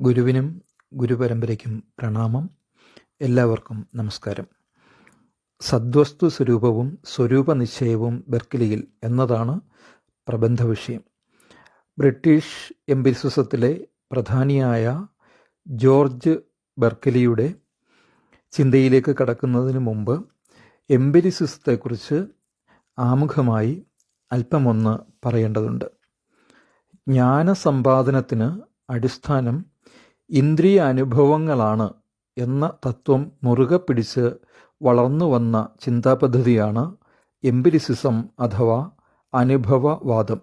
ഗുരുവിനും ഗുരുപരമ്പരയ്ക്കും പ്രണാമം. എല്ലാവർക്കും നമസ്കാരം. സദ്വസ്തു സ്വരൂപവും സ്വരൂപ നിശ്ചയവും ബെർക്കിലിയിൽ എന്നതാണ് പ്രബന്ധ വിഷയം. ബ്രിട്ടീഷ് എംപിരിസിസത്തിലെ പ്രധാനിയായ ജോർജ് ബെർക്കലിയുടെ ചിന്തയിലേക്ക് കടക്കുന്നതിന് മുമ്പ് എംപിരിസിസത്തെക്കുറിച്ച് ആമുഖമായി അല്പമൊന്ന് പറയേണ്ടതുണ്ട്. ജ്ഞാനസമ്പാദനത്തിന് അടിസ്ഥാനം ഇന്ദ്രിയ അനുഭവങ്ങളാണ് എന്ന തത്വം മുറുകെ പിടിച്ച് വളർന്നു വന്ന ചിന്താപദ്ധതിയാണ് എംപിരിസിസം അഥവാ അനുഭവവാദം.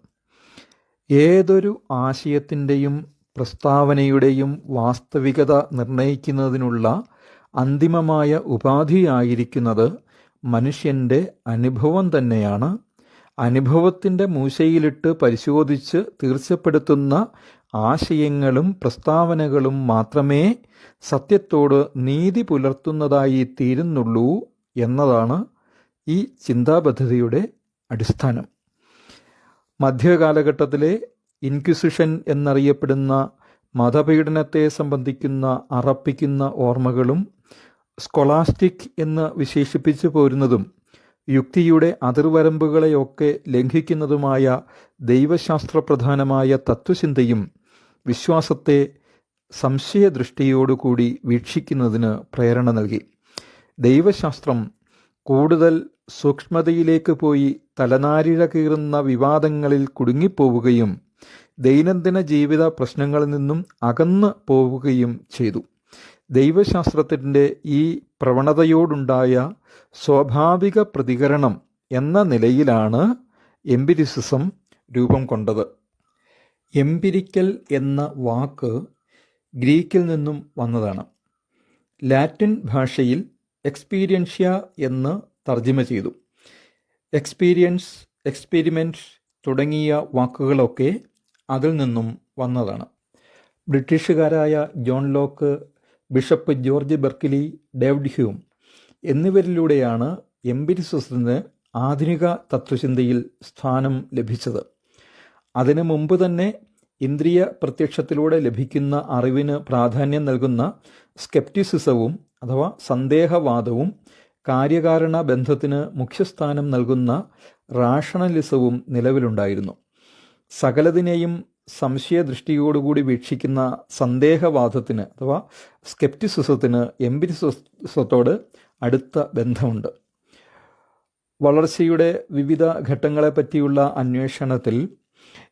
ഏതൊരു ആശയത്തിന്റെയും പ്രസ്താവനയുടെയും വാസ്തവികത നിർണയിക്കുന്നതിനുള്ള അന്തിമമായ ഉപാധിയായിരിക്കുന്നത് മനുഷ്യന്റെ അനുഭവം തന്നെയാണ്. അനുഭവത്തിന്റെ മൂശയിലിട്ട് പരിശോധിച്ച് തീർച്ചപ്പെടുത്തുന്ന ആശയങ്ങളും പ്രസ്താവനകളും മാത്രമേ സത്യത്തോട് നീതി പുലർത്തുന്നതായി തീരുന്നുള്ളൂ എന്നതാണ് ഈ ചിന്താപദ്ധതിയുടെ അടിസ്ഥാനം. മധ്യകാലഘട്ടത്തിലെ ഇൻക്വിസിഷൻ എന്നറിയപ്പെടുന്ന മതപീഡനത്തെ സംബന്ധിക്കുന്ന അറപ്പിക്കുന്ന ഓർമ്മകളും സ്കൊളാസ്റ്റിക് എന്ന് വിശേഷിപ്പിച്ചു പോരുന്നതും യുക്തിയുടെ അതിർവരമ്പുകളെയൊക്കെ ലംഘിക്കുന്നതുമായ ദൈവശാസ്ത്രപ്രധാനമായ തത്വചിന്തയും വിശ്വാസത്തെ സംശയദൃഷ്ടിയോടുകൂടി വീക്ഷിക്കുന്നതിന് പ്രേരണ നൽകി. ദൈവശാസ്ത്രം കൂടുതൽ സൂക്ഷ്മതയിലേക്ക് പോയി തലനാരിഴ കീറുന്ന വിവാദങ്ങളിൽ കുടുങ്ങിപ്പോവുകയും ദൈനംദിന ജീവിത പ്രശ്നങ്ങളിൽ നിന്നും അകന്നു പോവുകയും ചെയ്തു. ദൈവശാസ്ത്രത്തിന്റെ ഈ പ്രവണതയോടുണ്ടായ സ്വാഭാവിക പ്രതികരണം എന്ന നിലയിലാണ് എംപിരിസിസം രൂപം കൊണ്ടത്. എംപിരിക്കൽ എന്ന വാക്ക് ഗ്രീക്കിൽ നിന്നും വന്നതാണ്. ലാറ്റിൻ ഭാഷയിൽ എക്സ്പീരിയൻഷ്യ എന്ന് തർജിമ ചെയ്തു. എക്സ്പീരിയൻസ് എക്സ്പെരിമെന്റ് തുടങ്ങിയ വാക്കുകളൊക്കെ അതിൽ നിന്നും വന്നതാണ്. ബ്രിട്ടീഷുകാരായ John Locke Bishop George Berkeley David Hume എന്നിവരിലൂടെയാണ് എംപിരിസിസത്തിന് ആധുനിക തത്വചിന്തയിൽ സ്ഥാനം ലഭിച്ചത്. അതിനു മുമ്പ് തന്നെ ഇന്ദ്രിയ പ്രത്യക്ഷത്തിലൂടെ ലഭിക്കുന്ന അറിവിന് പ്രാധാന്യം നൽകുന്ന സ്കെപ്റ്റിസിസവും അഥവാ സന്ദേഹവാദവും കാര്യകാരണ ബന്ധത്തിന് മുഖ്യസ്ഥാനം നൽകുന്ന റാഷണലിസവും നിലവിലുണ്ടായിരുന്നു. സകലതിനെയും സംശയദൃഷ്ടിയോടുകൂടി വീക്ഷിക്കുന്ന സന്ദേഹവാദത്തിന് അഥവാ സ്കെപ്റ്റിസിസത്തിന് എംപിരിസിസത്തോട് അടുത്ത ബന്ധമുണ്ട്. വളർച്ചയുടെ വിവിധ ഘട്ടങ്ങളെപ്പറ്റിയുള്ള അന്വേഷണത്തിൽ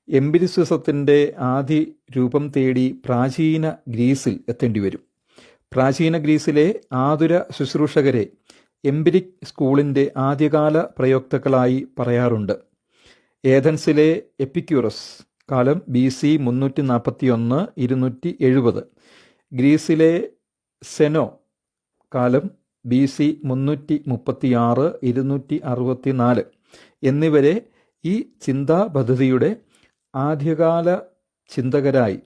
എംപിരിസിസത്തിന്റെ ആദ്യ രൂപം തേടി പ്രാചീന ഗ്രീസിൽ എത്തേണ്ടി വരും. പ്രാചീന ഗ്രീസിലെ ആതുര ശുശ്രൂഷകരെ എംപിരിക് സ്കൂളിന്റെ ആദ്യകാല പ്രയോക്താക്കളായി പറയാറുണ്ട്. ഏഥൻസിലെ എപ്പിക്യൂറസ് കാലം ബി സി മുന്നൂറ്റി നാൽപ്പത്തി ഒന്ന് ഇരുന്നൂറ്റി എഴുപത് ഗ്രീസിലെ സെനോ കാലം ബി സി മുന്നൂറ്റി മുപ്പത്തി ആറ് ഇരുന്നൂറ്റി അറുപത്തി നാല് എന്നിവരെ ഈ ചിന്താ പദ്ധതിയുടെ ആദ്യകാല ചിന്തകരായി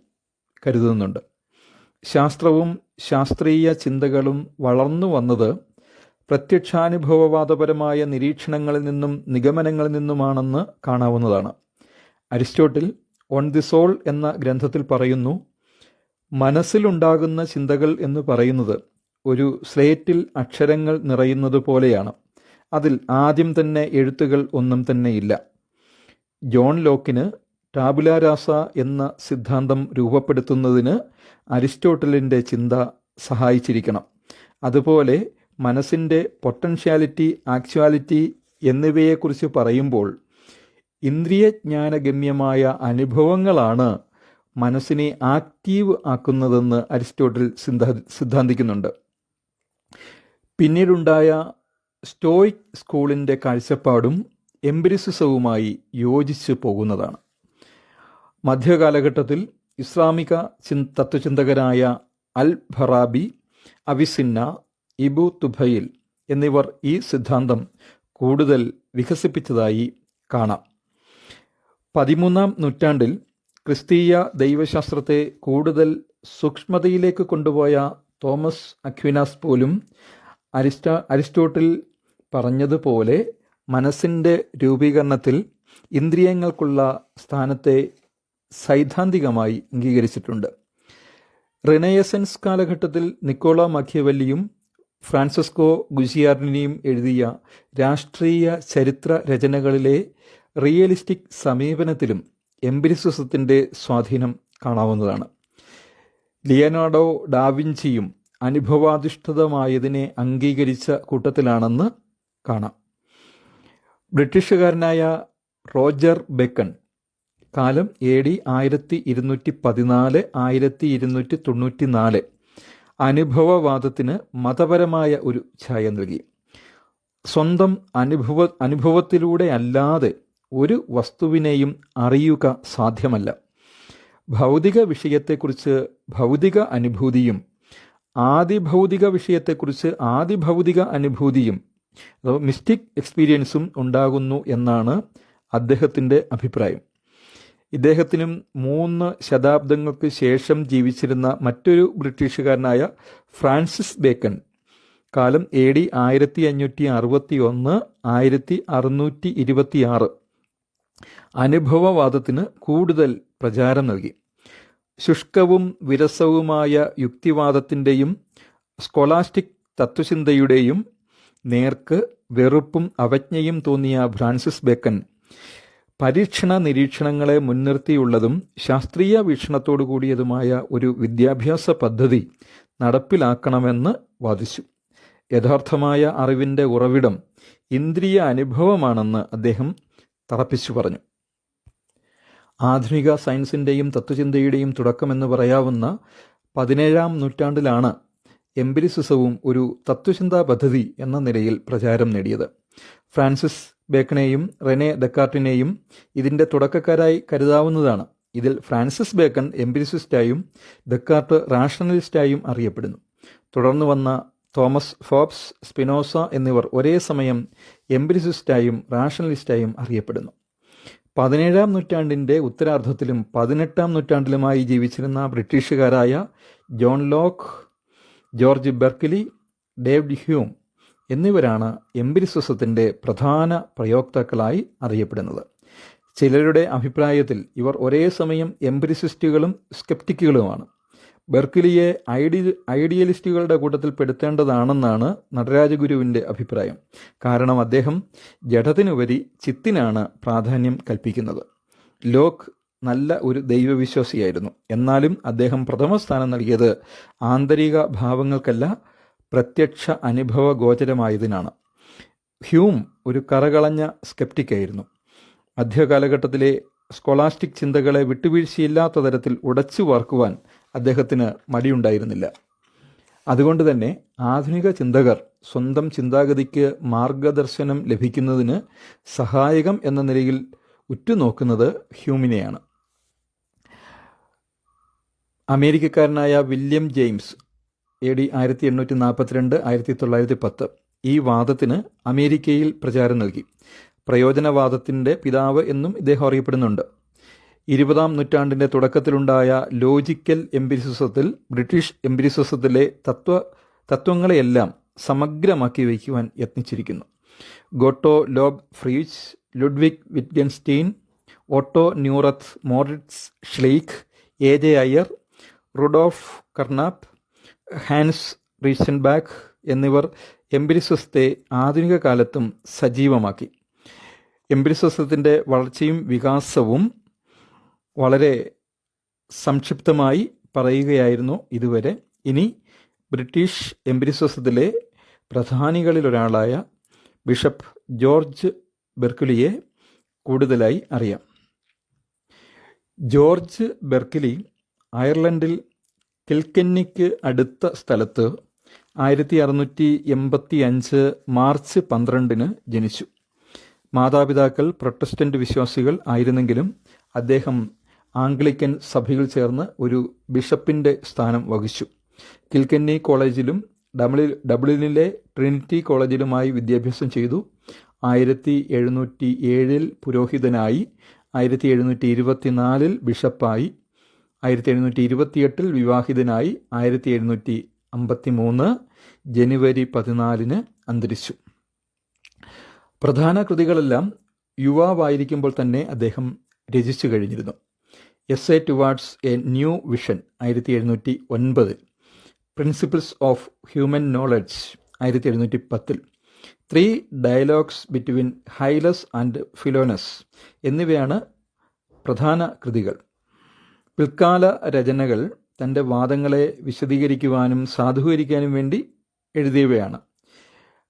കരുതുന്നുണ്ട്. ശാസ്ത്രവും ശാസ്ത്രീയ ചിന്തകളും വളർന്നു വന്നത് പ്രത്യക്ഷാനുഭവവാദപരമായ നിരീക്ഷണങ്ങളിൽ നിന്നും നിഗമനങ്ങളിൽ നിന്നുമാണെന്ന് കാണാവുന്നതാണ്. അരിസ്റ്റോട്ടിൽ ഓൺ ദി സോൾ എന്ന ഗ്രന്ഥത്തിൽ പറയുന്നു മനസ്സിലുണ്ടാകുന്ന ചിന്തകൾ എന്ന് പറയുന്നത് ഒരു സ്ലേറ്റിൽ അക്ഷരങ്ങൾ നിറയുന്നത് പോലെയാണ്. അതിൽ ആദ്യം തന്നെ എഴുത്തുകൾ ഒന്നും തന്നെയില്ല ജോൺ ലോക്കിന് ടാബുലാരാസ എന്ന സിദ്ധാന്തം രൂപപ്പെടുത്തുന്നതിന് അരിസ്റ്റോട്ടലിന്റെ ചിന്ത സഹായിച്ചിരിക്കണം. അതുപോലെ മനസ്സിന്റെ പൊട്ടൻഷ്യാലിറ്റി ആക്ച്വാലിറ്റി എന്നിവയെക്കുറിച്ച് പറയുമ്പോൾ ഇന്ദ്രിയജ്ഞാനഗമ്യമായ അനുഭവങ്ങളാണ് മനസ്സിനെ ആക്റ്റീവ് ആക്കുന്നതെന്ന് അരിസ്റ്റോട്ടിൽ സിദ്ധാ സിദ്ധാന്തിക്കുന്നുണ്ട്. പിന്നീടുണ്ടായ സ്റ്റോയിക് സ്കൂളിന്റെ കാഴ്ചപ്പാടും എംപിരിസിസവുമായി യോജിച്ചു പോകുന്നതാണ്. മധ്യകാലഘട്ടത്തിൽ ഇസ്ലാമിക ചിൻ തത്വചിന്തകരായ അൽ ഫറാബി അവിസിന്ന ഇബു തുബയിൽ എന്നിവർ ഈ സിദ്ധാന്തം കൂടുതൽ വികസിപ്പിച്ചതായി കാണാം. പതിമൂന്നാം നൂറ്റാണ്ടിൽ ക്രിസ്തീയ ദൈവശാസ്ത്രത്തെ കൂടുതൽ സൂക്ഷ്മതയിലേക്ക് കൊണ്ടുപോയ തോമസ് അക്വിനാസ് പോലും അരിസ്റ്റ അരിസ്റ്റോട്ടിൽ പറഞ്ഞതുപോലെ മനസ്സിന്റെ രൂപീകരണത്തിൽ ഇന്ദ്രിയങ്ങൾക്കുള്ള സ്ഥാനത്തെ സൈദ്ധാന്തികമായി അംഗീകരിച്ചിട്ടുണ്ട്. റിനയസൻസ് കാലഘട്ടത്തിൽ നിക്കോള മഖ്യവല്ലിയും ഫ്രാൻസിസ്കോ ഗുസിയാർണിനിയും എഴുതിയ രാഷ്ട്രീയ ചരിത്ര രചനകളിലെ റിയലിസ്റ്റിക് സമീപനത്തിലും എംപിരിസിസത്തിന്റെ സ്വാധീനം കാണാവുന്നതാണ്. ലിയനാർഡോ ഡാവിഞ്ചിയും അനുഭവാധിഷ്ഠിതമായതിനെ അംഗീകരിച്ച കൂട്ടത്തിലാണെന്ന് കാണാം. ബ്രിട്ടീഷുകാരനായ റോജർ ബെക്കൺ കാലം എ ഡി ആയിരത്തി ഇരുന്നൂറ്റി പതിനാല് ആയിരത്തി ഇരുന്നൂറ്റി തൊണ്ണൂറ്റി നാല് അനുഭവവാദത്തിന് മതപരമായ ഒരു ഛായ നൽകി. സ്വന്തം അനുഭവ അനുഭവത്തിലൂടെ അല്ലാതെ ഒരു വസ്തുവിനെയും അറിയുക സാധ്യമല്ല. ഭൗതിക വിഷയത്തെക്കുറിച്ച് ഭൗതിക അനുഭൂതിയും ആദിഭൗതിക വിഷയത്തെക്കുറിച്ച് ആദിഭൗതിക അനുഭൂതിയും മിസ്റ്റിക് എക്സ്പീരിയൻസും ഉണ്ടാകുന്നു എന്നാണ് അദ്ദേഹത്തിന്റെ അഭിപ്രായം. ഇദ്ദേഹത്തിനും മൂന്ന് ശതാബ്ദങ്ങൾക്ക് ശേഷം ജീവിച്ചിരുന്ന മറ്റൊരു ബ്രിട്ടീഷുകാരനായ ഫ്രാൻസിസ് ബേക്കൺ. കാലം എ ഡി ആയിരത്തി അഞ്ഞൂറ്റി അറുപത്തി ഒന്ന് ആയിരത്തി അറുന്നൂറ്റി ഇരുപത്തി ആറ് അനുഭവവാദത്തിന് കൂടുതൽ പ്രചാരം നൽകി. ശുഷ്കവും വിരസവുമായ യുക്തിവാദത്തിന്റെയും സ്കോളാസ്റ്റിക് തത്വചിന്തയുടെയും നേർക്ക് വെറുപ്പും അവജ്ഞയും തോന്നിയ ഫ്രാൻസിസ് ബേക്കൻ പരീക്ഷണ നിരീക്ഷണങ്ങളെ മുൻനിർത്തിയുള്ളതും ശാസ്ത്രീയ വീക്ഷണത്തോടു കൂടിയതുമായ ഒരു വിദ്യാഭ്യാസ പദ്ധതി നടപ്പിലാക്കണമെന്ന് വാദിച്ചു. യഥാർത്ഥമായ അറിവിന്റെ ഉറവിടം ഇന്ദ്രിയ അനുഭവമാണെന്ന് അദ്ദേഹം തറപ്പിച്ചു പറഞ്ഞു. ആധുനിക സയൻസിന്റെയും തത്വചിന്തയുടെയും തുടക്കമെന്ന് പറയാവുന്ന പതിനേഴാം നൂറ്റാണ്ടിലാണ് എംപിരിസിസവും ഒരു തത്വചിന്താ പദ്ധതി എന്ന നിലയിൽ പ്രചാരം നേടിയത്. ഫ്രാൻസിസ് ബേക്കണെയും റെനെ ദക്കാർട്ടിനെയും ഇതിന്റെ തുടക്കക്കാരായി കരുതാവുന്നതാണ്. ഇതിൽ ഫ്രാൻസിസ് ബേക്കൺ എംപിരിസിസ്റ്റായും ദക്കാർട്ട് റാഷണലിസ്റ്റായും അറിയപ്പെടുന്നു. തുടർന്ന് വന്ന തോമസ് ഫോബ്സ് സ്പിനോസ എന്നിവർ ഒരേ സമയം എംപിരിസിസ്റ്റായും റാഷണലിസ്റ്റായും അറിയപ്പെടുന്നു. പതിനേഴാം നൂറ്റാണ്ടിന്റെ ഉത്തരാർദ്ധത്തിലും പതിനെട്ടാം നൂറ്റാണ്ടിലുമായി ജീവിച്ചിരുന്ന ബ്രിട്ടീഷുകാരായ John Locke George Berkeley David Hume എന്നിവരാണ് എംപിരിസിസത്തിന്റെ പ്രധാന പ്രയോക്താക്കളായി അറിയപ്പെടുന്നത്. ചിലരുടെ അഭിപ്രായത്തിൽ ഇവർ ഒരേ സമയം എംപിരിസിസ്റ്റുകളും സ്കെപ്റ്റിക്കുകളുമാണ്. ബെർക്കിലിയെ ഐഡി ഐഡിയലിസ്റ്റുകളുടെ കൂട്ടത്തിൽ പെടുത്തേണ്ടതാണെന്നാണ് നടരാജഗുരുവിന്റെ അഭിപ്രായം. കാരണം അദ്ദേഹം ജഡത്തിനുപരി ചിത്തിനാണ് പ്രാധാന്യം കൽപ്പിക്കുന്നത്. ലോക്ക് നല്ല ഒരു ദൈവവിശ്വാസിയായിരുന്നു. എന്നാലും അദ്ദേഹം പ്രഥമ സ്ഥാനം നൽകിയത് ആന്തരിക ഭാവങ്ങൾക്കല്ല പ്രത്യക്ഷ അനുഭവ ഗോചരമായതിനാണ് ഹ്യൂം ഒരു കറകളഞ്ഞ സ്കെപ്റ്റിക്കായിരുന്നു. മധ്യകാലഘട്ടത്തിലെ സ്കോളാസ്റ്റിക് ചിന്തകളെ വിട്ടുവീഴ്ചയില്ലാത്ത തരത്തിൽ ഉടച്ചു വാർക്കുവാൻ അദ്ദേഹത്തിന് മടിയുണ്ടായിരുന്നില്ല. അതുകൊണ്ട് തന്നെ ആധുനിക ചിന്തകർ സ്വന്തം ചിന്താഗതിക്ക് മാർഗദർശനം ലഭിക്കുന്നതിന് സഹായകം എന്ന നിലയിൽ ഉറ്റുനോക്കുന്നത് ഹ്യൂമിനെയാണ്. അമേരിക്കക്കാരനായ വില്യം ജെയിംസ് എ ഡി ആയിരത്തി എണ്ണൂറ്റി നാൽപ്പത്തിരണ്ട് ആയിരത്തി തൊള്ളായിരത്തി പത്ത് ഈ വാദത്തിന് അമേരിക്കയിൽ പ്രചാരം നൽകി. പ്രയോജനവാദത്തിന്റെ പിതാവ് എന്നും ഇദ്ദേഹം അറിയപ്പെടുന്നുണ്ട്. ഇരുപതാം നൂറ്റാണ്ടിന്റെ തുടക്കത്തിലുണ്ടായ ലോജിക്കൽ എംപിരിസിസത്തിൽ ബ്രിട്ടീഷ് എംപിരിസിസത്തിലെ തത്വ തത്വങ്ങളെയെല്ലാം സമഗ്രമാക്കി വയ്ക്കുവാൻ യത്നിച്ചിരിക്കുന്നു. Gottlob Frege Ludwig Wittgenstein Otto Neurath Moritz Schlick A J Ayer Rudolf Carnap Hans Reichenbach എന്നിവർ എംപിരിസിസത്തെ ആധുനിക കാലത്തും സജീവമാക്കി. എംപിരിസിസത്തിന്റെ വളർച്ചയും വികാസവും വളരെ സംക്ഷിപ്തമായി പറയുകയായിരുന്നു ഇതുവരെ. ഇനി ബ്രിട്ടീഷ് എംപിരിസിസത്തിലെ പ്രധാനികളിലൊരാളായ ബിഷപ്പ് ജോർജ് ബെർക്കുലിയെ കൂടുതലായി അറിയാം. ജോർജ് ബെർക്കിലി അയർലൻഡിൽ കിൽക്കെന്നിക്ക് അടുത്ത സ്ഥലത്ത് ആയിരത്തി അറുന്നൂറ്റി എൺപത്തി അഞ്ച് മാർച്ച് പന്ത്രണ്ടിന് ജനിച്ചു. മാതാപിതാക്കൾ പ്രൊട്ടസ്റ്റന്റ് വിശ്വാസികൾ ആയിരുന്നെങ്കിലും അദ്ദേഹം ആംഗ്ലിക്കൻ സഭയിൽ ചേർന്ന് ഒരു ബിഷപ്പിന്റെ സ്ഥാനം വഹിച്ചു. കിൽക്കന്നി കോളേജിലും ഡബ്ലി ഡബ്ലിനിലെ ട്രിനിറ്റി കോളേജിലുമായി വിദ്യാഭ്യാസം ചെയ്തു. ആയിരത്തി എഴുന്നൂറ്റി ഏഴിൽ പുരോഹിതനായി ആയിരത്തി എഴുന്നൂറ്റി ഇരുപത്തിനാലിൽ ബിഷപ്പായി. ആയിരത്തി എഴുന്നൂറ്റി ഇരുപത്തിയെട്ടിൽ വിവാഹിതനായി ആയിരത്തി എഴുന്നൂറ്റി അമ്പത്തി മൂന്ന് ജനുവരി പതിനാലിന് അന്തരിച്ചു. പ്രധാന കൃതികളെല്ലാം യുവാവായിരിക്കുമ്പോൾ തന്നെ അദ്ദേഹം രചിച്ചു കഴിഞ്ഞിരുന്നു. Essay towards a new vision ആയിരത്തി എഴുന്നൂറ്റി ഒൻപതിൽ പ്രിൻസിപ്പിൾസ് ഓഫ് ഹ്യൂമൻ നോളജ് ആയിരത്തി എഴുന്നൂറ്റി പത്തിൽ three dialogues between Hylas and Philonous എന്നിവയാണ് പ്രധാന കൃതികൾ. പിൽക്കാല രചനകൾ തന്റെ വാദങ്ങളെ വിശദീകരിക്കുവാനും സാധൂകരിക്കാനും വേണ്ടി എഴുതിയവയാണ്.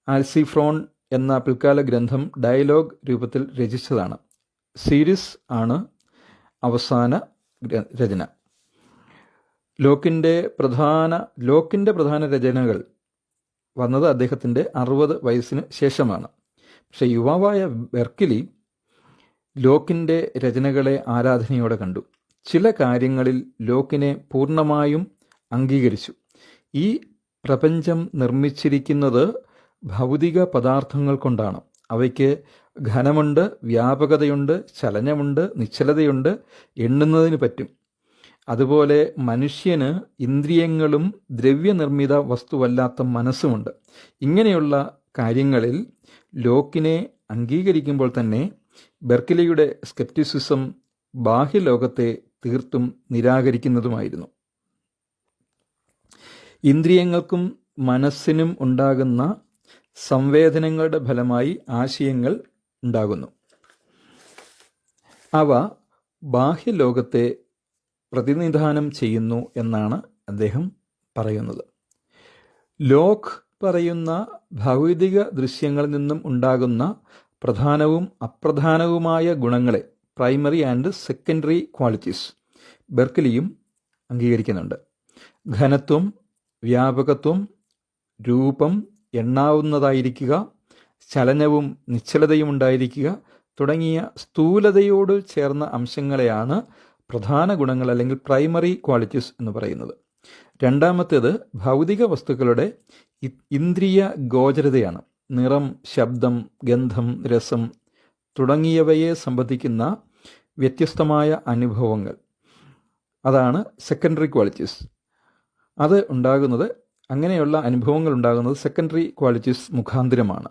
ആൽസിഫ്രോൺ എന്ന പിൽക്കാല ഗ്രന്ഥം ഡയലോഗ് രൂപത്തിൽ രചിച്ചതാണ്. സീരീസ് ആണ് അവസാന രചന. ലോക്കിന്റെ പ്രധാന ലോക്കിന്റെ പ്രധാന രചനകൾ വന്നത് അദ്ദേഹത്തിന്റെ അറുപത് വയസ്സിന് ശേഷമാണ്. പക്ഷെ യുവാവായ ബെർക്കിലി ലോക്കിന്റെ രചനകളെ ആരാധനയോടെ കണ്ടു. ചില കാര്യങ്ങളിൽ ലോക്കിനെ പൂർണമായും അംഗീകരിച്ചു. ഈ പ്രപഞ്ചം നിർമ്മിച്ചിരിക്കുന്നത് ഭൗതിക പദാർത്ഥങ്ങൾ കൊണ്ടാണ്. അവയ്ക്ക് ഘനമുണ്ട് വ്യാപകതയുണ്ട് ചലനമുണ്ട് നിശ്ചലതയുണ്ട് എണ്ണുന്നതിന് പറ്റും. അതുപോലെ മനുഷ്യന് ഇന്ദ്രിയങ്ങളും ദ്രവ്യനിർമ്മിത വസ്തുവല്ലാത്ത മനസ്സുമുണ്ട്. ഇങ്ങനെയുള്ള കാര്യങ്ങളിൽ ലോക്കിനെ അംഗീകരിക്കുമ്പോൾ തന്നെ ബെർക്കിലിയുടെ സ്കെപ്റ്റിസിസം ബാഹ്യലോകത്തെ തീർത്തും നിരാകരിക്കുന്നതുമായിരുന്നു. ഇന്ദ്രിയങ്ങൾക്കും മനസ്സിനും ഉണ്ടാകുന്ന സംവേദനങ്ങളുടെ ഫലമായി ആശയങ്ങൾ ഉണ്ടാകുന്നു. അവ ബാഹ്യലോകത്തെ പ്രതിനിധാനം ചെയ്യുന്നു എന്നാണ് അദ്ദേഹം പറയുന്നത്. ലോക് പറയുന്ന ഭൗതിക ദൃശ്യങ്ങളിൽ നിന്നും ഉണ്ടാകുന്ന പ്രധാനവും അപ്രധാനവുമായ ഗുണങ്ങളെ പ്രൈമറി ആൻഡ് സെക്കൻഡറി ക്വാളിറ്റീസ് ബെർക്കലിയും അംഗീകരിക്കുന്നുണ്ട്. ഘനത്വം വ്യാപകത്വം രൂപം എണ്ണാവുന്നതായിരിക്കുക ചലനവും നിശ്ചലതയും ഉണ്ടായിരിക്കുക തുടങ്ങിയ സ്ഥൂലതയോട് ചേർന്ന അംശങ്ങളെയാണ് പ്രധാന ഗുണങ്ങൾ അല്ലെങ്കിൽ പ്രൈമറി ക്വാളിറ്റീസ് എന്ന് പറയുന്നത്. രണ്ടാമത്തേത് ഭൗതിക വസ്തുക്കളുടെ ഇന്ദ്രിയ ഗോചരതയാണ്. നിറം ശബ്ദം ഗന്ധം രസം തുടങ്ങിയവയെ സംബന്ധിക്കുന്ന വ്യത്യസ്തമായ അനുഭവങ്ങൾ. അതാണ് സെക്കൻഡറി ക്വാളിറ്റീസ് അത് ഉണ്ടാകുന്നത് അങ്ങനെയുള്ള അനുഭവങ്ങൾ ഉണ്ടാകുന്നത് സെക്കൻഡറി ക്വാളിറ്റീസ് മുഖാന്തിരമാണ്.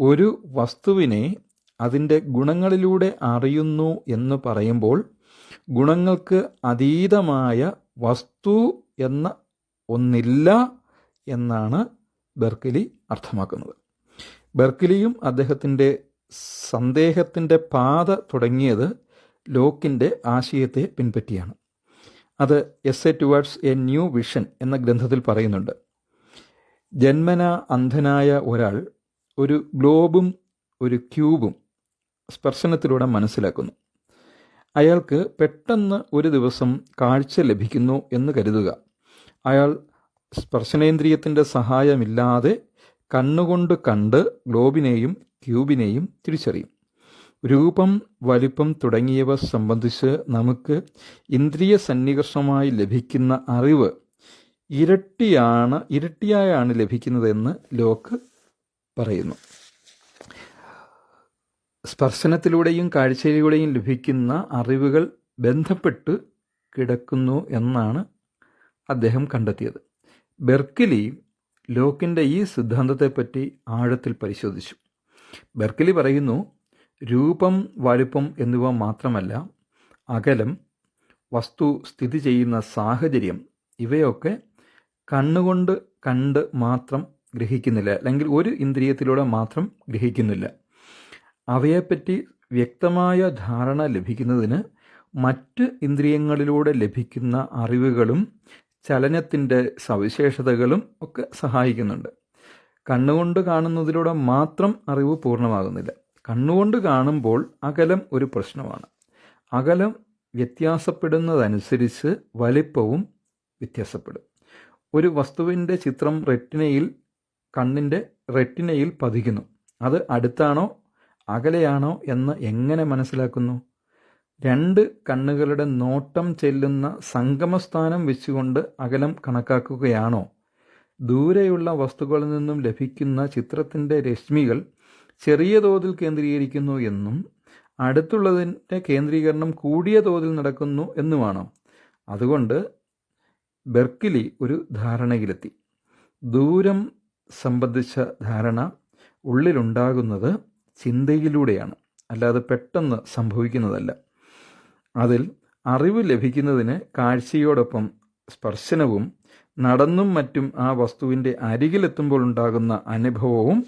ഒരു വസ്തുവിനെ അതിന്റെ ഗുണങ്ങളിലൂടെ അറിയുന്നു എന്ന് പറയുമ്പോൾ ഗുണങ്ങൾക്ക് അതീതമായ വസ്തു എന്ന ഒന്നില്ല എന്നാണ് ബെർക്കലി അർത്ഥമാക്കുന്നത്. ബെർക്കലിയും അദ്ദേഹത്തിന്റെ സന്ദേഹത്തിന്റെ പാത തുടങ്ങിയത് ലോക്കിന്റെ ആശയത്തെ പിൻപറ്റിയാണ്. അത് essay towards a new vision എന്ന ഗ്രന്ഥത്തിൽ പറയുന്നുണ്ട്. ജന്മന അന്ധനായ ഒരാൾ ഒരു ഗ്ലോബും ഒരു ക്യൂബും സ്പർശനത്തിലൂടെ മനസ്സിലാക്കുന്നു. അയാൾക്ക് പെട്ടെന്ന് ഒരു ദിവസം കാഴ്ച ലഭിക്കുന്നു എന്ന് കരുതുക. അയാൾ സ്പർശനേന്ദ്രിയത്തിന്റെ സഹായമില്ലാതെ കണ്ണുകൊണ്ട് കണ്ട് ഗ്ലോബിനെയും ക്യൂബിനെയും തിരിച്ചറിയും. രൂപം വലിപ്പം തുടങ്ങിയവ സംബന്ധിച്ച് നമുക്ക് ഇന്ദ്രിയ സന്നികർഷമായി ലഭിക്കുന്ന അറിവ് ഇരട്ടിയാണ് ഇരട്ടിയായാണ് ലഭിക്കുന്നതെന്ന് ലോക്ക് പറയുന്നു. സ്പർശനത്തിലൂടെയും കാഴ്ചയിലൂടെയും ലഭിക്കുന്ന അറിവുകൾ ബന്ധപ്പെട്ട് കിടക്കുന്നു എന്നാണ് അദ്ദേഹം കണ്ടെത്തിയത്. ബെർക്കിലി ലോക്കിന്റെ ഈ സിദ്ധാന്തത്തെപ്പറ്റി ആഴത്തിൽ പരിശോധിച്ചു. ബെർക്കിലി പറയുന്നു രൂപം വലുപ്പം എന്നിവ മാത്രമല്ല അകലം വസ്തു സ്ഥിതി ചെയ്യുന്ന സാഹചര്യം ഇവയൊക്കെ കണ്ണുകൊണ്ട് കണ്ട് മാത്രം ഗ്രഹിക്കുന്നില്ല അല്ലെങ്കിൽ ഒരു ഇന്ദ്രിയത്തിലൂടെ മാത്രം ഗ്രഹിക്കുന്നില്ല. അവയെപ്പറ്റി വ്യക്തമായ ധാരണ ലഭിക്കുന്നതിന് മറ്റ് ഇന്ദ്രിയങ്ങളിലൂടെ ലഭിക്കുന്ന അറിവുകളും ചലനത്തിന്റെ സവിശേഷതകളും ഒക്കെ സഹായിക്കുന്നുണ്ട്. കണ്ണുകൊണ്ട് കാണുന്നതിലൂടെ മാത്രം അറിവ് പൂർണമാകുന്നില്ല. കണ്ണുകൊണ്ട് കാണുമ്പോൾ അകലം ഒരു പ്രശ്നമാണ്. അകലം വ്യത്യാസപ്പെടുന്നതനുസരിച്ച് വലിപ്പവും വ്യത്യാസപ്പെടും. ഒരു വസ്തുവിന്റെ ചിത്രം റെറ്റിനയിൽ കണ്ണിന്റെ റെറ്റിനയിൽ പതിക്കുന്നു. അത് അടുത്താണോ അകലെയാണോ എന്ന് എങ്ങനെ മനസ്സിലാക്കുന്നു? രണ്ട് കണ്ണുകളുടെ നോട്ടം ചെല്ലുന്ന സംഗമസ്ഥാനം വെച്ചുകൊണ്ട് അകലം കണക്കാക്കുകയാണോ? ദൂരെയുള്ള വസ്തുക്കളിൽ നിന്നും ലഭിക്കുന്ന ചിത്രത്തിന്റെ രശ്മികൾ ചെറിയ തോതിൽ കേന്ദ്രീകരിക്കുന്നു എന്നും അടുത്തുള്ളതിന്റെ കേന്ദ്രീകരണം കൂടിയ തോതിൽ നടക്കുന്നു എന്നുമാണോ? അതുകൊണ്ട് ബെർക്കിലി ഒരു ധാരണയിലെത്തി. ദൂരം സംബന്ധിച്ച ധാരണ ഉള്ളിലുണ്ടാകുന്നത് ചിന്തയിലൂടെയാണ്. അല്ലാതെ പെട്ടെന്ന് സംഭവിക്കുന്നതല്ല. അതിൽ അറിവ് ലഭിക്കുന്നതിന് കാഴ്ചയോടൊപ്പം സ്പർശനവും നടന്നും മറ്റും ആ വസ്തുവിന്റെ അരികിലെത്തുമ്പോൾ ഉണ്ടാകുന്ന അനുഭവവും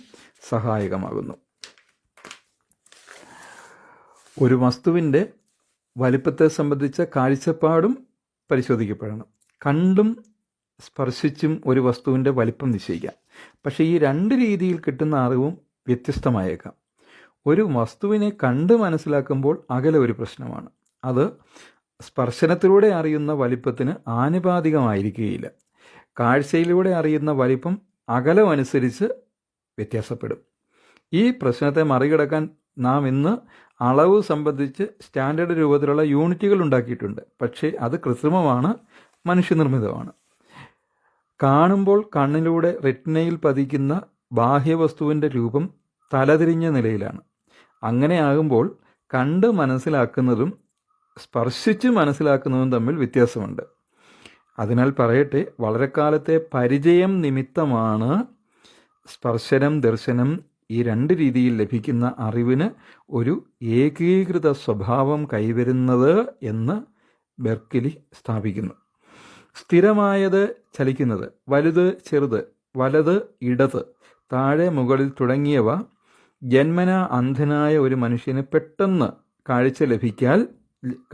സഹായകമാകുന്നു. ഒരു വസ്തുവിന്റെ വലിപ്പത്തെ സംബന്ധിച്ച കാഴ്ചപ്പാടും പരിശോധിക്കപ്പെടണം. കണ്ടും സ്പർശിച്ചും ഒരു വസ്തുവിന്റെ വലിപ്പം നിശ്ചയിക്കാം. പക്ഷേ ഈ രണ്ട് രീതിയിൽ കിട്ടുന്ന അറിവും വ്യത്യസ്തമായേക്കാം. ഒരു വസ്തുവിനെ കണ്ട് മനസ്സിലാക്കുമ്പോൾ അകലെ ഒരു പ്രശ്നമാണ്. അത് സ്പർശനത്തിലൂടെ അറിയുന്ന വലിപ്പത്തിന് ആനുപാതികമായിരിക്കുകയില്ല. കാഴ്ചയിലൂടെ അറിയുന്ന വലിപ്പം അകലമനുസരിച്ച് വ്യത്യാസപ്പെടും. ഈ പ്രശ്നത്തെ മറികടക്കാൻ നാം ഇന്ന് അളവ് സംബന്ധിച്ച് സ്റ്റാൻഡേർഡ് രൂപത്തിലുള്ള യൂണിറ്റുകൾ ഉണ്ടാക്കിയിട്ടുണ്ട്. പക്ഷേ അത് കൃത്രിമമാണ് മനുഷ്യനിർമ്മിതമാണ്. കാണുമ്പോൾ കണ്ണിലൂടെ റെറ്റിനയിൽ പതിക്കുന്ന ബാഹ്യവസ്തുവിന്റെ രൂപം തലതിരിഞ്ഞ നിലയിലാണ്. അങ്ങനെയാകുമ്പോൾ കണ്ട് മനസ്സിലാക്കുന്നതും സ്പർശിച്ച് മനസ്സിലാക്കുന്നതും തമ്മിൽ വ്യത്യാസമുണ്ട്. അതിനാൽ പറയട്ടെ വളരെക്കാലത്തെ പരിചയം നിമിത്തമാണ് സ്പർശനം ദർശനം ഈ രണ്ട് രീതിയിൽ ലഭിക്കുന്ന അറിവിന് ഒരു ഏകീകൃത സ്വഭാവം കൈവരുന്നത് എന്ന് ബെർക്കിലി സ്ഥാപിക്കുന്നു. സ്ഥിരമായത് ചലിക്കുന്നത് വലുത് ചെറുത് വലത് ഇടത് താഴെ മുകളിൽ തുടങ്ങിയവ ജന്മന അന്ധനായ ഒരു മനുഷ്യന് പെട്ടെന്ന് കാഴ്ച ലഭിക്കാൽ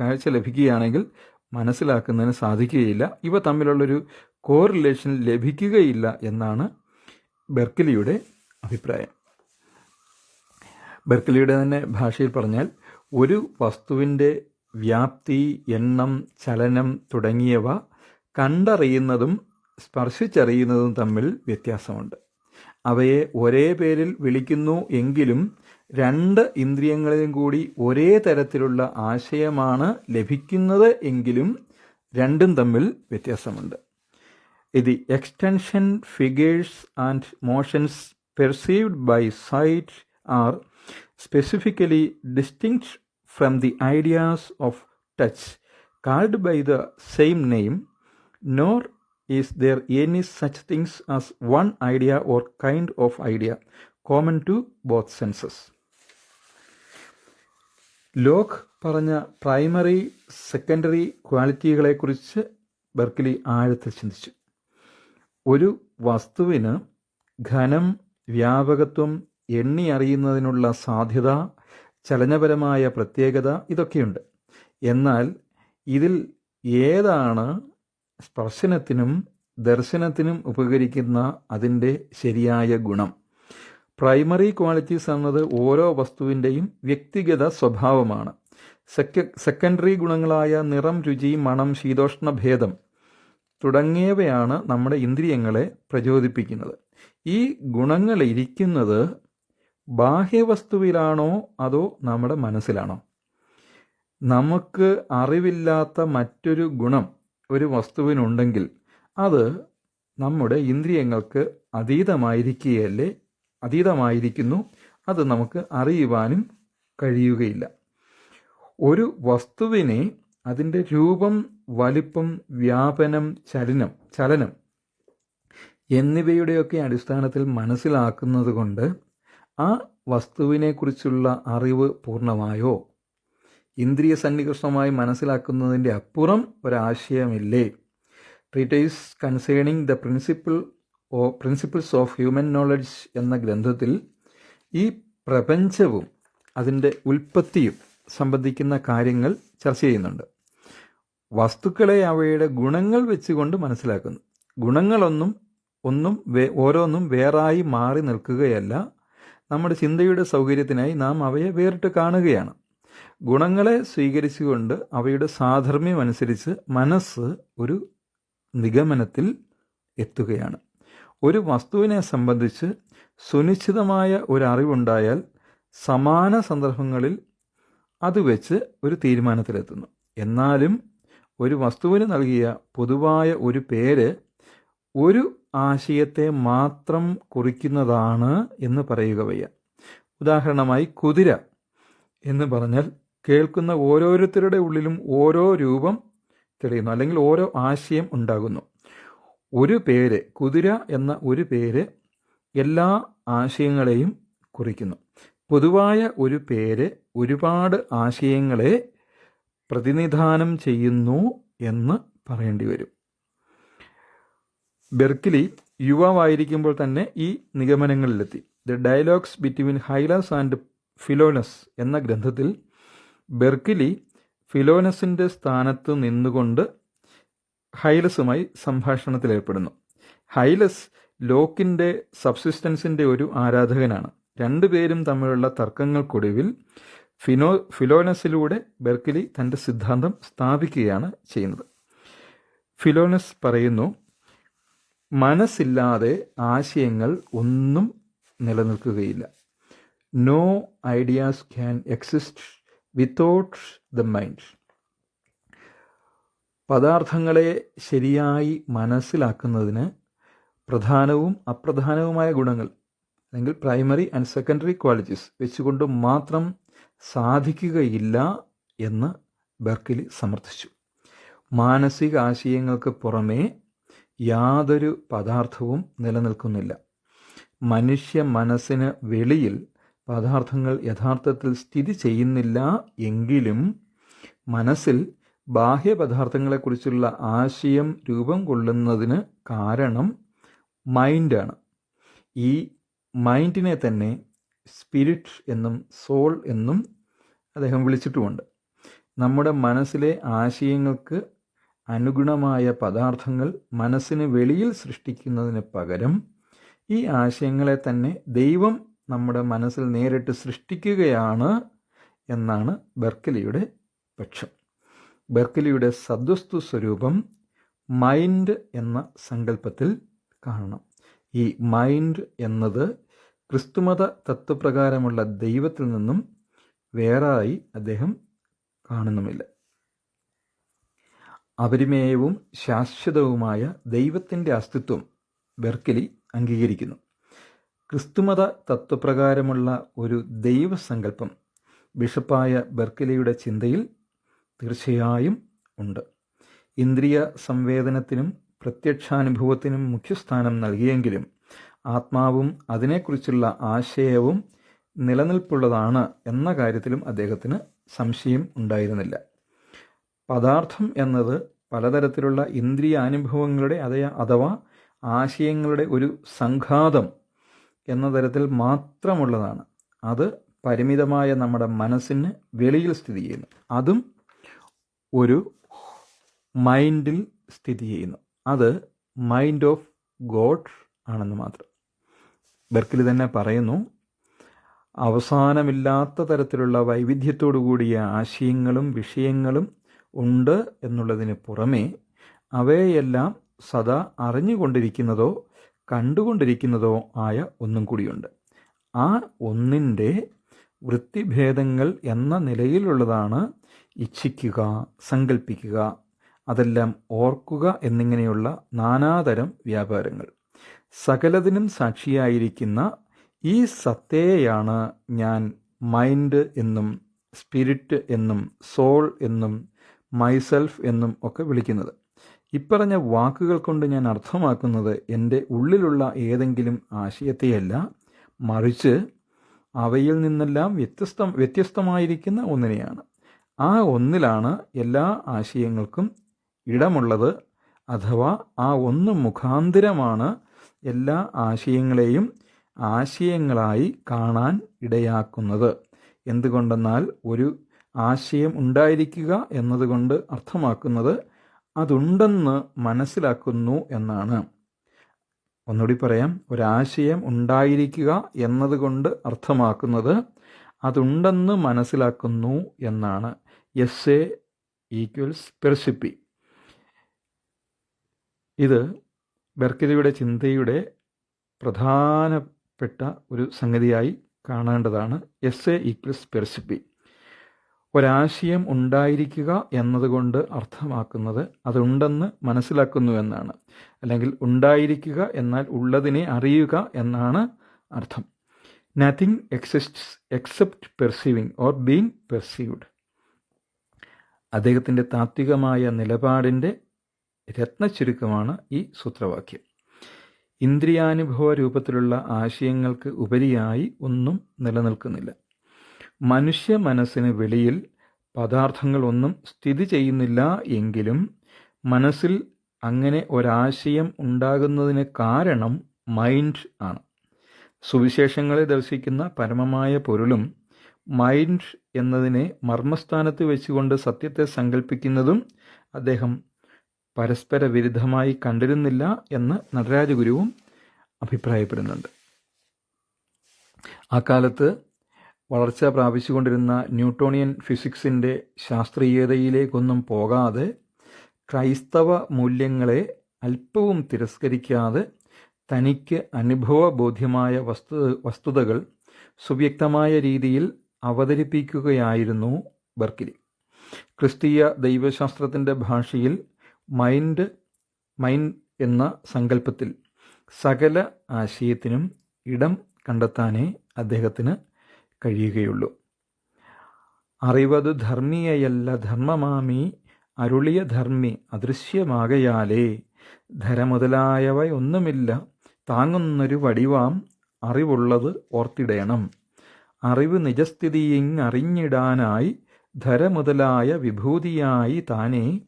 കാഴ്ച ലഭിക്കുകയാണെങ്കിൽ മനസ്സിലാക്കുന്നതിന് സാധിക്കുകയില്ല. ഇവ തമ്മിലുള്ളൊരു കോറിലേഷൻ ലഭിക്കുകയില്ല എന്നാണ് ബെർക്കിലിയുടെ അഭിപ്രായം. ബെർക്കിലിയുടെ തന്നെ ഭാഷയിൽ പറഞ്ഞാൽ ഒരു വസ്തുവിന്റെ വ്യാപ്തി എണ്ണം ചലനം തുടങ്ങിയവ കണ്ടറിയുന്നതും സ്പർശിച്ചറിയുന്നതും തമ്മിൽ വ്യത്യാസമുണ്ട്. അവയെ ഒരേ പേരിൽ വിളിക്കുന്നു എങ്കിലും രണ്ട് ഇന്ദ്രിയങ്ങളിലും കൂടി ഒരേ തരത്തിലുള്ള ആശയമാണ് ലഭിക്കുന്നത് എങ്കിലും രണ്ടും തമ്മിൽ വ്യത്യാസമുണ്ട്. ഇത് extension figures and motions perceived by sight are specifically distinct from the ideas of touch called by the same name, nor is there any such things as one idea or kind of idea common to both senses. Lock പറഞ്ഞ primary secondary ക്വാളിറ്റികളെക്കുറിച്ച് Berkeley ആഴത്തിൽ ചിന്തിച്ചു ഒരു വസ്തുവിന് ഘനം വ്യാപകത്വം എണ്ണി അറിയുന്നതിനുള്ള സാധ്യത ചലനപരമായ പ്രത്യേകത ഇതൊക്കെയുണ്ട്. എന്നാൽ ഇതിൽ ഏതാണ് സ്പർശനത്തിനും ദർശനത്തിനും ഉപകരിക്കുന്ന അതിന്റെ ശരിയായ ഗുണം? പ്രൈമറി ക്വാളിറ്റീസ് എന്നത് ഓരോ വസ്തുവിന്റെയും വ്യക്തിഗത സ്വഭാവമാണ്. സെക്ക സെക്കൻഡറി ഗുണങ്ങളായ നിറം രുചി മണം ശീതോഷ്ണ ഭേദം തുടങ്ങിയവയാണ് നമ്മുടെ ഇന്ദ്രിയങ്ങളെ പ്രചോദിപ്പിക്കുന്നത്. ഈ ഗുണങ്ങൾ ഇരിക്കുന്നത് ബാഹ്യവസ്തുവിലാണോ അതോ നമ്മുടെ മനസ്സിലാണോ? നമുക്ക് അറിവില്ലാത്ത മറ്റൊരു ഗുണം ഒരു വസ്തുവിനുണ്ടെങ്കിൽ അത് നമ്മുടെ ഇന്ദ്രിയങ്ങൾക്ക് അതീതമായിരിക്കുകയല്ലേ? അതീതമായിരിക്കുന്നു. അത് നമുക്ക് അറിയുവാനും കഴിയുകയില്ല. ഒരു വസ്തുവിനെ അതിന്റെ രൂപം വലിപ്പം വ്യാപനം ചലനം ചലനം എന്നിവയുടെയൊക്കെ അടിസ്ഥാനത്തിൽ മനസ്സിലാക്കുന്നത് കൊണ്ട് ആ വസ്തുവിനെക്കുറിച്ചുള്ള അറിവ് പൂർണമായോ? ഇന്ദ്രിയ സന്നികൃഷ്ടമായി മനസ്സിലാക്കുന്നതിന്റെ അപ്പുറം ഒരാശയമില്ലേ? Treatise concerning the principle of principles of human knowledge എന്ന ഗ്രന്ഥത്തിൽ ഈ പ്രപഞ്ചവും അതിന്റെ ഉൽപ്പത്തിയും സംബന്ധിക്കുന്ന കാര്യങ്ങൾ ചർച്ച ചെയ്യുന്നുണ്ട്. വസ്തുക്കളെ അവയുടെ ഗുണങ്ങൾ വെച്ചുകൊണ്ട് മനസ്സിലാക്കുന്നു. ഗുണങ്ങളൊന്നും ഒന്നും ഓരോന്നും വേറായി മാറി നിൽക്കുകയല്ല. നമ്മുടെ ചിന്തയുടെ സൗകര്യത്തിനായി നാം അവയെ വേറിട്ട് കാണുകയാണ്. ഗുണങ്ങളെ സ്വീകരിച്ചുകൊണ്ട് അവയുടെ സാധർമ്മ്യം അനുസരിച്ച് മനസ്സ് ഒരു നിഗമനത്തിൽ എത്തുകയാണ്. ഒരു വസ്തുവിനെ സംബന്ധിച്ച് സുനിശ്ചിതമായ ഒരു അറിവുണ്ടായാൽ സമാന സന്ദർഭങ്ങളിൽ അത് വെച്ച് ഒരു തീരുമാനത്തിലെത്തുന്നു. എന്നാലും ഒരു വസ്തുവിന് നൽകിയ പൊതുവായ ഒരു പേര് ഒരു ആശയത്തെ മാത്രം കുറിക്കുന്നതാണ് എന്ന് പറയുക വയ്യ. ഉദാഹരണമായി കുതിര എന്ന് പറഞ്ഞാൽ കേൾക്കുന്ന ഓരോരുത്തരുടെ ഉള്ളിലും ഓരോ രൂപം തെളിയുന്നു അല്ലെങ്കിൽ ഓരോ ആശയം ഉണ്ടാകുന്നു. ഒരു പേര് കുതിര എന്ന ഒരു പേര് എല്ലാ ആശയങ്ങളെയും കുറിക്കുന്നു. പൊതുവായ ഒരു പേര് ഒരുപാട് ആശയങ്ങളെ പ്രതിനിധാനം ചെയ്യുന്നു എന്ന് പറയേണ്ടി വരും. ബെർക്കിലി യുവാവായിരിക്കുമ്പോൾ തന്നെ ഈ നിഗമനങ്ങളിലെത്തി. The dialogues between Hylas and Philonous എന്ന ഗ്രന്ഥത്തിൽ ബെർക്കിലി ഫിലോനസിന്റെ സ്ഥാനത്ത് നിന്നുകൊണ്ട് ഹൈലസുമായി സംഭാഷണത്തിലേർപ്പെടുന്നു ഹൈലസ് ലോക്കിന്റെ സബ്സിസ്റ്റൻസിന്റെ ഒരു ആരാധകനാണ്. രണ്ടുപേരും തമ്മിലുള്ള തർക്കങ്ങൾക്കൊടുവിൽ ഫിനോ ഫിലോനസിലൂടെ ബെർക്കിലി തന്റെ സിദ്ധാന്തം സ്ഥാപിക്കുകയാണ് ചെയ്യുന്നത്. ഫിലോനസ് പറയുന്നു മനസ്സില്ലാതെ ആശയങ്ങൾ ഒന്നും നിലനിൽക്കുകയില്ല. No ideas can exist without the mind പദാർത്ഥങ്ങളെ ശരിയായി മനസ്സിലാക്കുന്നതിന് പ്രധാനവും അപ്രധാനവുമായ ഗുണങ്ങൾ അല്ലെങ്കിൽ പ്രൈമറി ആൻഡ് സെക്കൻഡറി ക്വാളിറ്റീസ് വെച്ചുകൊണ്ട് മാത്രം സാധിക്കുകയില്ല എന്ന് ബെർക്കിലി സമർത്ഥിച്ചു. മാനസിക ആശയങ്ങൾക്ക് പുറമേ യാതൊരു പദാർത്ഥവും നിലനിൽക്കുന്നില്ല. മനുഷ്യ മനസ്സിന് വെളിയിൽ പദാർത്ഥങ്ങൾ യഥാർത്ഥത്തിൽ സ്ഥിതി ചെയ്യുന്നില്ല എങ്കിലും മനസ്സിൽ ബാഹ്യ പദാർത്ഥങ്ങളെക്കുറിച്ചുള്ള ആശയം രൂപം കൊള്ളുന്നതിന് കാരണം മൈൻഡാണ്. ഈ മൈൻഡിനെ തന്നെ സ്പിരിറ്റ് എന്നും സോൾ എന്നും അദ്ദേഹം വിളിച്ചിട്ടുമുണ്ട്. നമ്മുടെ മനസ്സിലെ ആശയങ്ങൾക്ക് അനുഗുണമായ പദാർത്ഥങ്ങൾ മനസ്സിന് വെളിയിൽ സൃഷ്ടിക്കുന്നതിന് പകരം ഈ ആശയങ്ങളെ തന്നെ ദൈവം നമ്മുടെ മനസ്സിൽ നേരിട്ട് സൃഷ്ടിക്കുകയാണ് എന്നാണ് ബെർക്കലിയുടെ പക്ഷം. ബെർക്കലിയുടെ സദ്വസ്തു സ്വരൂപം മൈൻഡ് എന്ന സങ്കല്പത്തിൽ കാണണം. ഈ മൈൻഡ് എന്നത് ക്രിസ്തുമത തത്വപ്രകാരമുള്ള ദൈവത്തിൽ നിന്നും വേറായി അദ്ദേഹം കാണുന്നുമില്ല. അപരിമേയവും ശാശ്വതവുമായ ദൈവത്തിന്റെ അസ്തിത്വം ബെർക്കലി അംഗീകരിക്കുന്നു. ക്രിസ്തുമത തത്വപ്രകാരമുള്ള ഒരു ദൈവസങ്കല്പം ബിഷപ്പായ ബെർക്കലിയുടെ ചിന്തയിൽ തീർച്ചയായും ഉണ്ട്. ഇന്ദ്രിയ സംവേദനത്തിനും പ്രത്യക്ഷാനുഭവത്തിനും മുഖ്യസ്ഥാനം നൽകിയെങ്കിലും ആത്മാവും അതിനെക്കുറിച്ചുള്ള ആശയവും നിലനിൽപ്പുള്ളതാണ് എന്ന കാര്യത്തിലും അദ്ദേഹത്തിന് സംശയം ഉണ്ടായിരുന്നില്ല. പദാർത്ഥം എന്നത് പലതരത്തിലുള്ള ഇന്ദ്രിയ അനുഭവങ്ങളുടെ അതേ അഥവാ ആശയങ്ങളുടെ ഒരു സംഘാതം എന്ന തരത്തിൽ മാത്രമുള്ളതാണ്. അത് പരിമിതമായ നമ്മുടെ മനസ്സിന് വെളിയിൽ സ്ഥിതി ചെയ്യുന്നു. അതും ഒരു മൈൻഡിൽ സ്ഥിതി ചെയ്യുന്നു. അത് മൈൻഡ് ഓഫ് ഗോഡ് ആണെന്ന് മാത്രം. ബെർക്കിലി തന്നെ പറയുന്നു അവസാനമില്ലാത്ത തരത്തിലുള്ള വൈവിധ്യത്തോടു കൂടിയ ആശയങ്ങളും വിഷയങ്ങളും ഉണ്ട് എന്നുള്ളതിന് പുറമേ അവയെല്ലാം സദാ അറിഞ്ഞുകൊണ്ടിരിക്കുന്നതോ കണ്ടുകൊണ്ടിരിക്കുന്നതോ ആയ ഒന്നും കൂടിയുണ്ട്. ആ ഒന്നിന്റെ വൃത്തിഭേദങ്ങൾ എന്ന നിലയിലുള്ളതാണ് ഇച്ഛിക്കുക സങ്കല്പിക്കുക അതെല്ലാം ഓർക്കുക എന്നിങ്ങനെയുള്ള നാനാതരം വ്യാപാരങ്ങൾ. സകലതിനും സാക്ഷിയായിരിക്കുന്ന ഈ സത്തയെയാണ് ഞാൻ മൈൻഡ് എന്നും സ്പിരിറ്റ് എന്നും സോൾ എന്നും മൈസെൽഫ് എന്നും ഒക്കെ വിളിക്കുന്നത്. ഇപ്പറഞ്ഞ വാക്കുകൾ കൊണ്ട് ഞാൻ അർത്ഥമാക്കുന്നത് എന്റെ ഉള്ളിലുള്ള ഏതെങ്കിലും ആശയത്തെയല്ല മറിച്ച് അവയിൽ നിന്നെല്ലാം വ്യത്യസ്ത വ്യത്യസ്തമായിരിക്കുന്ന ഒന്നിനെയാണ്. ആ ഒന്നിലാണ് എല്ലാ ആശയങ്ങൾക്കും ഇടമുള്ളത് അഥവാ ആ ഒന്ന് മുഖാന്തിരമാണ് എല്ലാ ആശയങ്ങളെയും ആശയങ്ങളായി കാണാൻ ഇടയാക്കുന്നത്. എന്തുകൊണ്ടെന്നാൽ ഒരു ആശയം ഉണ്ടായിരിക്കുക എന്നതുകൊണ്ട് അർത്ഥമാക്കുന്നത് അതുണ്ടെന്ന് മനസ്സിലാക്കുന്നു എന്നാണ്. ഒന്നുകൂടി പറയാം. ഒരാശയം ഉണ്ടായിരിക്കുക എന്നതുകൊണ്ട് അർത്ഥമാക്കുന്നത് അതുണ്ടെന്ന് മനസ്സിലാക്കുന്നു എന്നാണ്. എസ് എ ഈക്വൽസ് പെർസിപ്പി. ഇത് ബെർക്കലിയുടെ ചിന്തയുടെ പ്രധാനപ്പെട്ട ഒരു സംഗതിയായി കാണേണ്ടതാണ്. എസ് എ ഈക്വൽസ് പെർസിപ്പി. ഒരാശയം ഉണ്ടായിരിക്കുക എന്നതുകൊണ്ട് അർത്ഥമാക്കുന്നത് അതുണ്ടെന്ന് മനസ്സിലാക്കുന്നു എന്നാണ്. അല്ലെങ്കിൽ ഉണ്ടായിരിക്കുക എന്നാൽ ഉള്ളതിനെ അറിയുക എന്നാണ് അർത്ഥം. Nothing exists except perceiving or being perceived അദ്ദേഹത്തിന്റെ താത്വികമായ നിലപാടിന്റെ രത്നച്ചുരുക്കമാണ് ഈ സൂത്രവാക്യം. ഇന്ദ്രിയാനുഭവ രൂപത്തിലുള്ള ആശയങ്ങൾക്ക് ഉപരിയായി ഒന്നും നിലനിൽക്കുന്നില്ല. മനുഷ്യ മനസ്സിന് വെളിയിൽ പദാർത്ഥങ്ങളൊന്നും സ്ഥിതി ചെയ്യുന്നില്ല എങ്കിലും മനസ്സിൽ അങ്ങനെ ഒരാശയം ഉണ്ടാകുന്നതിന് കാരണം മൈൻഡ് ആണ്. സുവിശേഷങ്ങളെ ദർശിക്കുന്ന പരമമായ പൊരുളും മൈൻഡ് എന്നതിനെ മർമ്മസ്ഥാനത്ത് വെച്ചുകൊണ്ട് സത്യത്തെ സങ്കല്പിക്കുന്നതും അദ്ദേഹം പരസ്പര വിരുദ്ധമായി കണ്ടിരുന്നില്ല എന്ന് നടരാജഗുരുവും അഭിപ്രായപ്പെടുന്നുണ്ട്. ആ കാലത്ത് വളർച്ച പ്രാപിച്ചുകൊണ്ടിരുന്ന ന്യൂട്ടോണിയൻ ഫിസിക്സിന്റെ ശാസ്ത്രീയതയിലേക്കൊന്നും പോകാതെ ക്രൈസ്തവ മൂല്യങ്ങളെ അല്പവും തിരസ്കരിക്കാതെ തനിക്ക് അനുഭവബോധ്യമായ വസ്തു വസ്തുതകൾ സുവ്യക്തമായ രീതിയിൽ അവതരിപ്പിക്കുകയായിരുന്നു ബർക്കിലി. ക്രിസ്തീയ ദൈവശാസ്ത്രത്തിന്റെ ഭാഷയിൽ മൈൻഡ് മൈൻഡ് എന്ന സങ്കല്പത്തിൽ സകല ആശയത്തിനും ഇടം കണ്ടെത്താനേ അദ്ദേഹത്തിന് കഴിയുകയുള്ളൂ. അറിവത് ധർമ്മിയല്ല ധർമ്മമാമി അരുളിയ ധർമ്മി അദൃശ്യമാകയാലേ. ധര മുതലായവയൊന്നുമില്ല താങ്ങുന്നൊരു വടിവാം അറിവുള്ളത് ഓർത്തിടേണം. അറിവ് നിജസ്ഥിതിയിങ്ങറിഞ്ഞിടാനായി ധരമുതലായ വിഭൂതിയായി താനെ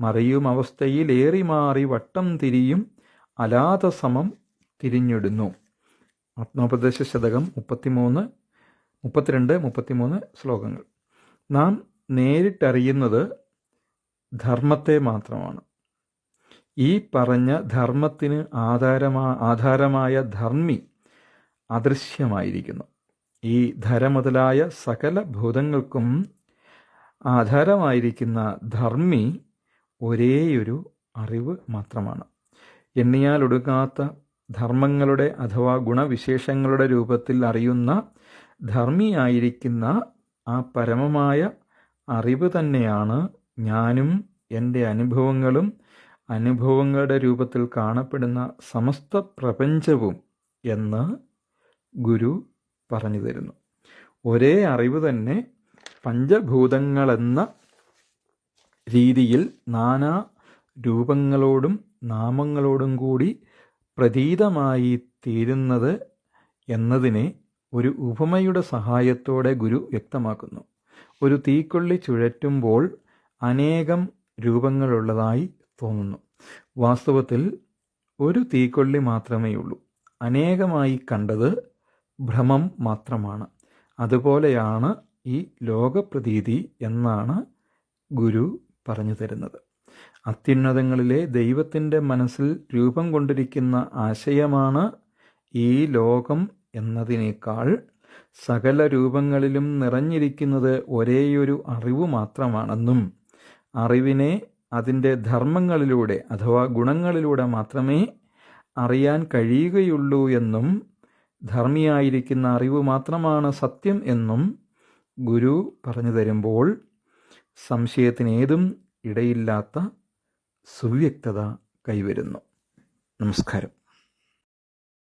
മറിയും അവസ്ഥയിലേറി മാറി വട്ടം തിരിയും അലാതസമം തിരിഞ്ഞിടുന്നു. ആത്മോപദേശ ശതകം മുപ്പത്തിമൂന്ന്. മുപ്പത്തിരണ്ട് മുപ്പത്തിമൂന്ന് ശ്ലോകങ്ങൾ. നാം നേരിട്ടറിയുന്നത് ധർമ്മത്തെ മാത്രമാണ്. ഈ പറഞ്ഞ ധർമ്മത്തിന് ആധാരമാ ആധാരമായ ധർമ്മി അദൃശ്യമായിരിക്കുന്നു. ഈ ധര മുതലായ സകല ഭൂതങ്ങൾക്കും ആധാരമായിരിക്കുന്ന ധർമ്മി ഒരേയൊരു അറിവ് മാത്രമാണ്. എണ്ണിയാൽ ഒടുക്കാത്ത ധർമ്മങ്ങളുടെ അഥവാ ഗുണവിശേഷങ്ങളുടെ രൂപത്തിൽ അറിയുന്ന ധർമ്മിയായിരിക്കുന്ന ആ പരമമായ അറിവ് തന്നെയാണ് ഞാനും എന്റെ അനുഭവങ്ങളും അനുഭവങ്ങളുടെ രൂപത്തിൽ കാണപ്പെടുന്ന സമസ്ത പ്രപഞ്ചവും എന്ന് ഗുരു പറഞ്ഞു തരുന്നു. ഒരേ അറിവ് തന്നെ പഞ്ചഭൂതങ്ങളെന്ന രീതിയിൽ നാനാ രൂപങ്ങളോടും നാമങ്ങളോടും കൂടി പ്രതീതമായി തീരുന്നത് എന്നതിനെ ഒരു ഉപമയുടെ സഹായത്തോടെ ഗുരു വ്യക്തമാക്കുന്നു. ഒരു തീക്കൊള്ളി ചുഴറ്റുമ്പോൾ അനേകം രൂപങ്ങളുള്ളതായി തോന്നുന്നു. വാസ്തവത്തിൽ ഒരു തീക്കൊള്ളി മാത്രമേ ഉള്ളൂ. അനേകമായി കണ്ടത് ഭ്രമം മാത്രമാണ്. അതുപോലെയാണ് ഈ ലോകപ്രതീതി എന്നാണ് ഗുരു പറഞ്ഞു തരുന്നത്. അത്യുന്നതങ്ങളിലെ ദൈവത്തിന്റെ മനസ്സിൽ രൂപം കൊണ്ടിരിക്കുന്ന ആശയമാണ് ഈ ലോകം എന്നതിനേക്കാൾ സകല രൂപങ്ങളിലും നിറഞ്ഞിരിക്കുന്നത് ഒരേയൊരു അറിവ് മാത്രമാണെന്നും അറിവിനെ അതിന്റെ ധർമ്മങ്ങളിലൂടെ അഥവാ ഗുണങ്ങളിലൂടെ മാത്രമേ അറിയാൻ കഴിയുകയുള്ളൂ എന്നും ധർമ്മിയായിരിക്കുന്ന അറിവ് മാത്രമാണ് സത്യം എന്നും ഗുരു പറഞ്ഞു തരുമ്പോൾ സംശയത്തിനേതും ഇടയില്ലാത്ത സുവ്യക്തത കൈവരുന്നു. നമസ്കാരം.